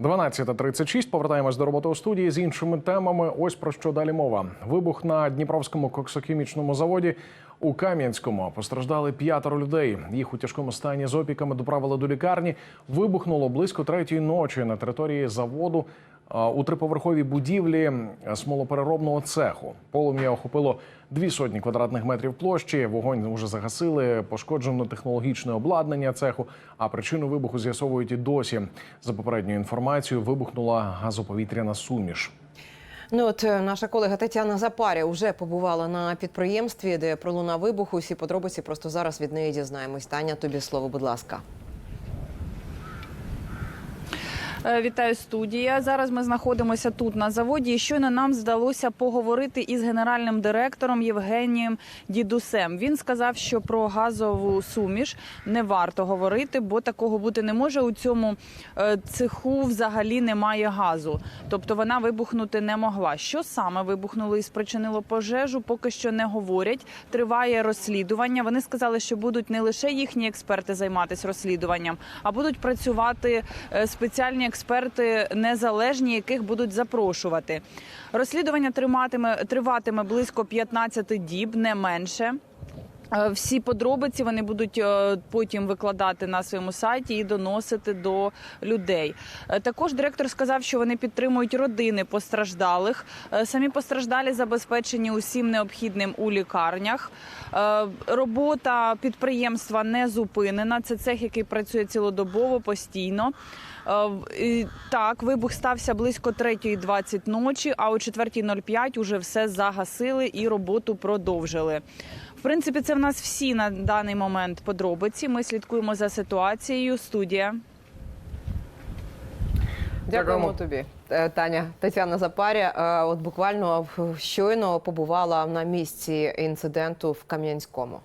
12.36. Повертаємось до роботи у студії з іншими темами. Ось про що далі мова. Вибух на Дніпровському коксохімічному заводі у Кам'янському. Постраждали п'ятеро людей. Їх у тяжкому стані з опіками доправили до лікарні. Вибухнуло близько третьої ночі на території заводу у триповерховій будівлі смолопереробного цеху. Полум'я охопило дві сотні квадратних метрів площі. Вогонь вже загасили. Пошкоджено технологічне обладнання цеху. А причину вибуху з'ясовують і досі. За попередньою інформацією, вибухнула газоповітряна суміш. Ну от е, наша колега Тетяна Запаря вже побувала на підприємстві, де пролунав вибух. Усі подробиці просто зараз від неї дізнаємось. Таня, тобі слово, будь ласка. Вітаю студія. Зараз ми знаходимося тут на заводі. І щойно нам вдалося поговорити із генеральним директором Євгенієм Дідусем. Він сказав, що про газову суміш не варто говорити, бо такого бути не може. У цьому е, цеху взагалі немає газу, тобто вона вибухнути не могла. Що саме вибухнуло і спричинило пожежу? Поки що не говорять. Триває розслідування. Вони сказали, що будуть не лише їхні експерти займатися розслідуванням, а будуть працювати е, спеціальні експерти незалежні, яких будуть запрошувати. Розслідування триматиме триватиме близько 15 діб, не менше. Е, Всі подробиці вони будуть е, потім викладати на своєму сайті і доносити до людей. Е, Також директор сказав, що вони підтримують родини постраждалих. Самі постраждалі забезпечені усім необхідним у лікарнях. Робота підприємства не зупинена. Це цех, який працює цілодобово постійно. Так, вибух стався близько 3.20 ночі, а о 4.05 уже все загасили і роботу продовжили. В принципі, це в нас всі на даний момент подробиці. Ми слідкуємо за ситуацією. Студія. Дякуємо тобі, Е, Таня. Тетяна Запаря. е, От буквально щойно побувала на місці інциденту в Кам'янському.